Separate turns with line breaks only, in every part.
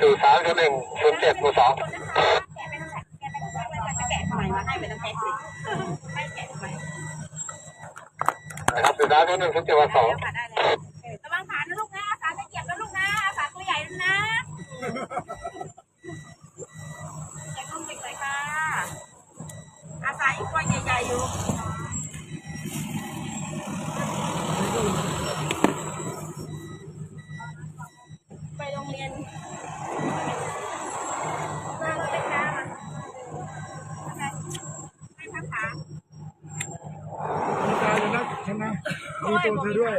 สื่อสารกับหนึ่งศูนย์เจ็ดหมู่สอง
แกะทำไมมาให้เป็นน้ำแพ็คสิไม่แกะทำไม
นะครับสื่อสารกับหนึ่งศูนย์เจ็ดหมู่สอง
ระวังขานะลูกนะขาจะเหยียบนะลูกนะขาตัวใหญ่นะอย่าต้องไปเลยค่ะอาสาอีกตัวใหญ่ๆอยู่ ไปโรงเรียนมาก็เป็นน้ำให้พักขา
มีตาเลยนะฉันนะมีตัวเธอด้วย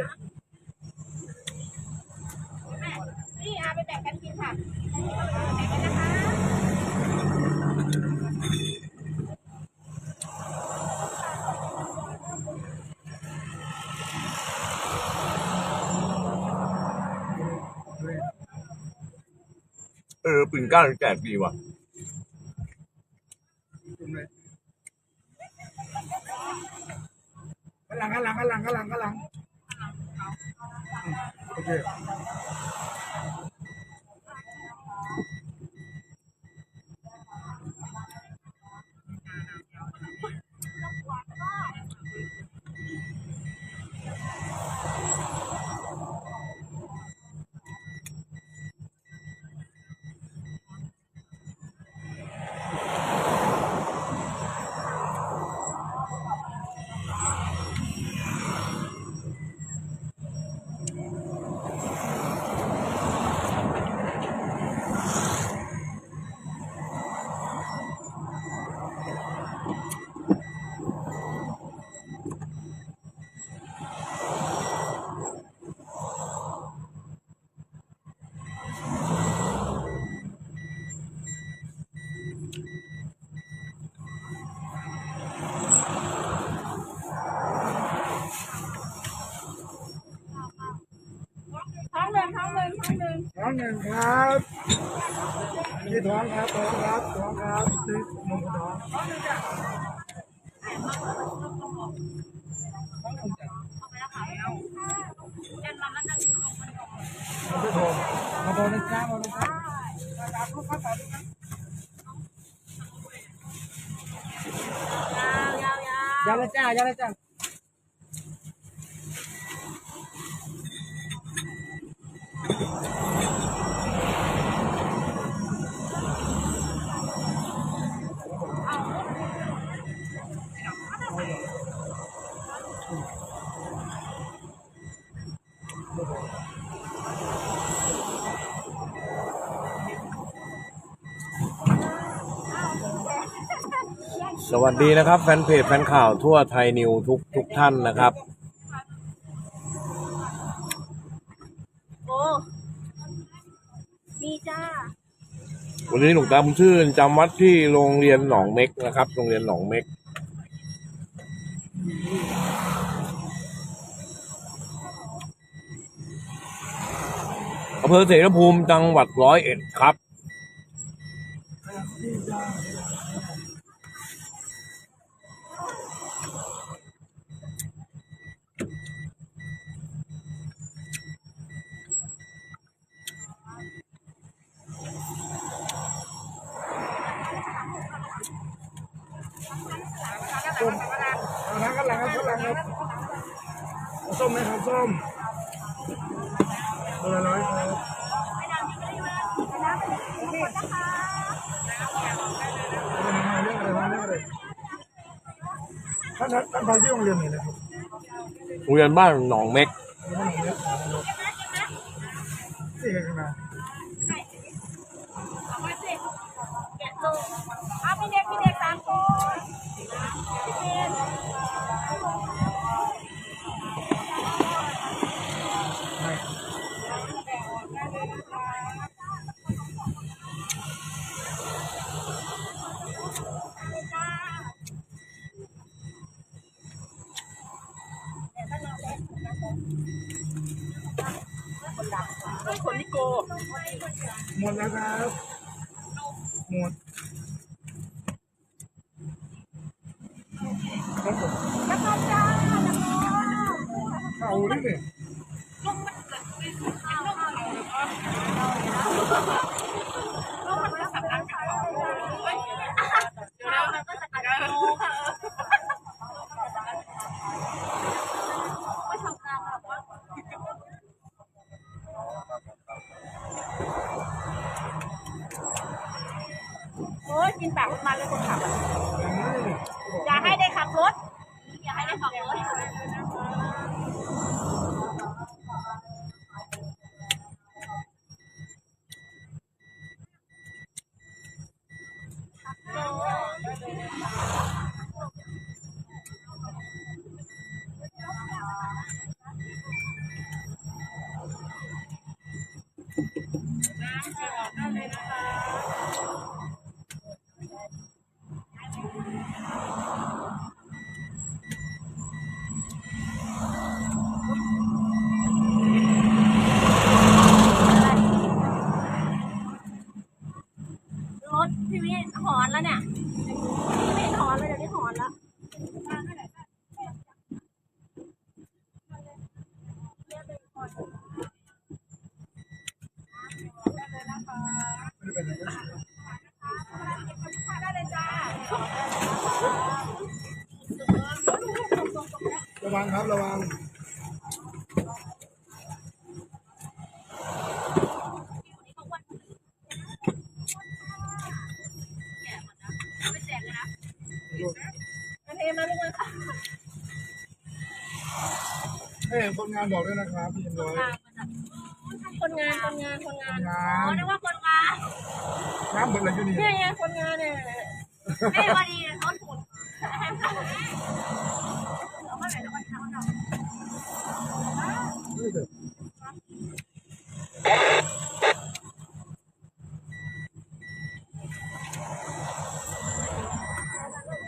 นี่อาไปแบ่งกันกินค่ะแบ่งกันนะคะ
เออปืนก้านแจกดีว่ะ
ข้างหลังข้างหลังข้างหลังข้างหลังข้างหลังโอเค
ท้องหนึ่งท้องหนึ่งท้องหนึ่ง
ท้อง หนึ่งครับนี่ท้องครับท้องครับท้องครับนี่นมท้อง
มามันจะ
มันจะโทรมาโทรนะจ้ามาโทรนะจ้ายา
วยาวยาวยา
ละจ้ายาละจ้า
วัสดีนะครับ แฟนเพจแฟนข่าวทั่วไทยนิวทุกทุกท่านนะครับ
โอ้มีจ้า
วันนี้หลวงตาบุญชื่นจำวัดที่โรงเรียนหนองเม็กนะครับ โรงเรียนหนองเม็ก อำเภอเสรภูมิจังหวัดร้อยเอ็ดครับ
ส้มเอาทั้งข้างหลังครับข้างหลังครับเอาส้ม ไหมครับส้มตัวละร้อยครับเอาเรื่องอะไรมาเรื่องอะไรท่านท่านไปที่โรงเรียนไหนนะครับ
โรงเรียนบ้านหนองเม็ก
โรงเรียนไหนเนี่ยสี่กันนะ
คนดังคนิโก
หมดแล้วครับหมดครับผม
แล้วก็จ้าแล้วก็
เอาดิเนี่ย
ลงมันเกิดเป็นข้าวข้าว กินปากมั ครับระ
วัง
อันเทมาลูกมาค่ะ
เอ้ยคนงานบอกด้วยนะครับพี่ร้อย
คนงานคนงานคนงาน
คนงาน
อ๋อนึกว่าคนงาน
น้ำเบิดอะไรอยู่นี่
เนี่ยไงคนงานเนี่ยแม่พอดีเขาถูก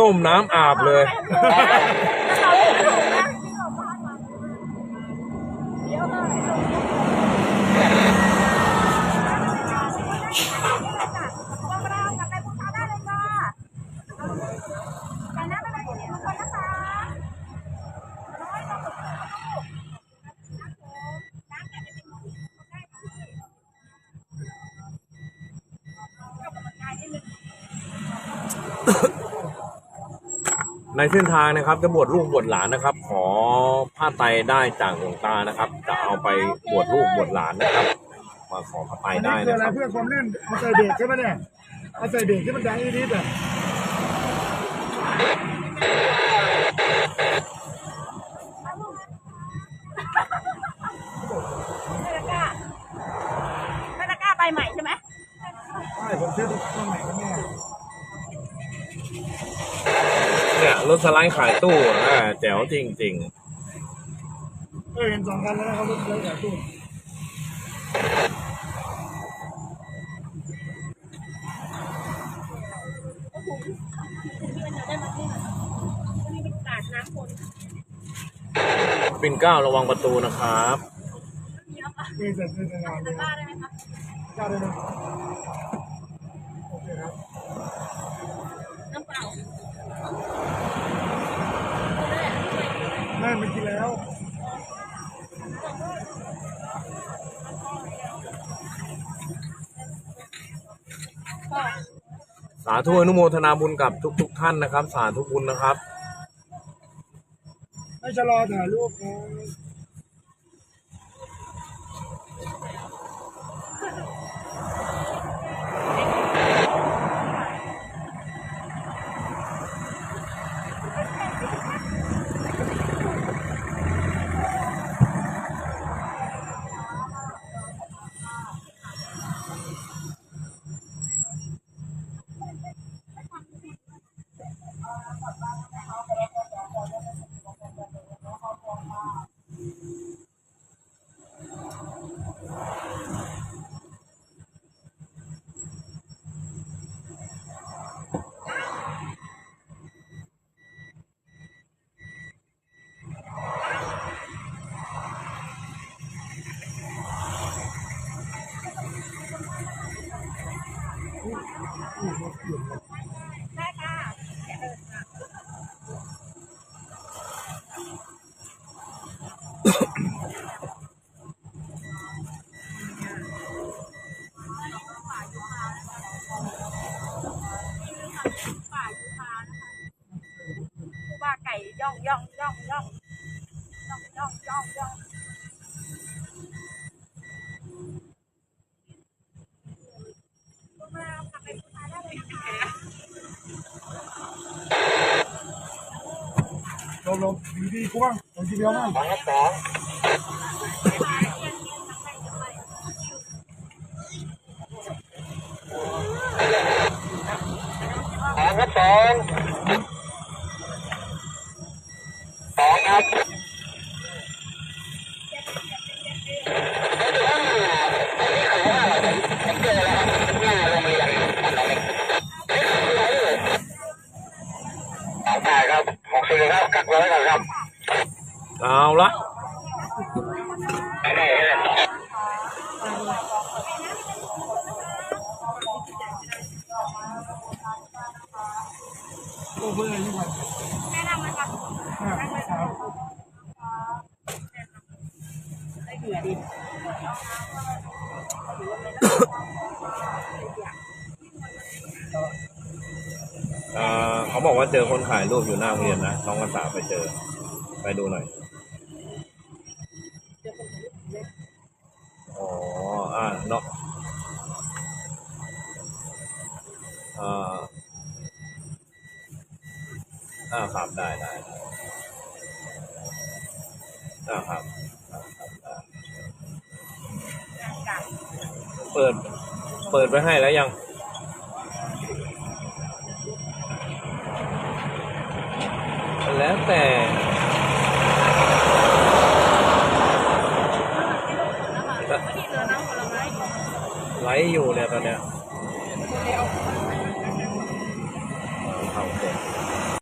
ต้มน้ำอาบเลย ในเส้นทางนะครับจะบวชลูกบวชหลานนะครับ ขอผ้าไตรได้จากหลวงตานะครับ จะเอาไปบวชลูกบวชหลานนะครับ มาขอผ้าไตรได้
นี้คือ
นะครับ
เพื่อความเล่นเอาใส่เบรกใช่ไหมเนี่ยเอาใส่เบรกที่มันดังนิดๆอะ
สไลด์ขายตู้อ่าแจ๋วจริง
เออเห็นสองคันแล้วนะครับรถไฟขายตู้
ก็ถูกที่มันจะได้มาที่มันมีกาดน้ำฝน
ๆปิ่นเกล้าระวังประตูนะครับ
มีเอาปะ
เออเสร็จเสร็จงานเล
ตะ
ย
กร้าได้ไหมคะ
กล้าได้ไหมโอเคครับ แม่ไม่กินแล้ว
ก็
สาธุอนุโมทนาบุญกับทุกๆท่านนะครับ สาธุบุญนะครับ
ไม่ชะลอถ่ายรูปครับ คู่รถยนต์
ได้ค่ะไก่ย่องย่องย่องย่องย่องย่องย่องย่อง
ลงลงดีดีกูบ้างล โอ้เบอร์ยี่ห้อ
แนะนำเลยค่ะ
ห้าสาม
ได้เหงื่อดิ
เอ่อเขาบอกว่าเจอคนถ่ายรูปอยู่หน้าโรงเรียนนะน้องกันตาไปเจอ ไปดูหน่อยอ๋ออ่าเนาะอ่าอ่าครับได้ได้ได้อ่าครับครับครับได้ เปิด เปิดไปให้แล้วยัง แล้วแต่
ที่เจอน้ำผลไม้
ไลฟ์อยู่เนี่ยตอนเนี้ย
คนเลยเอา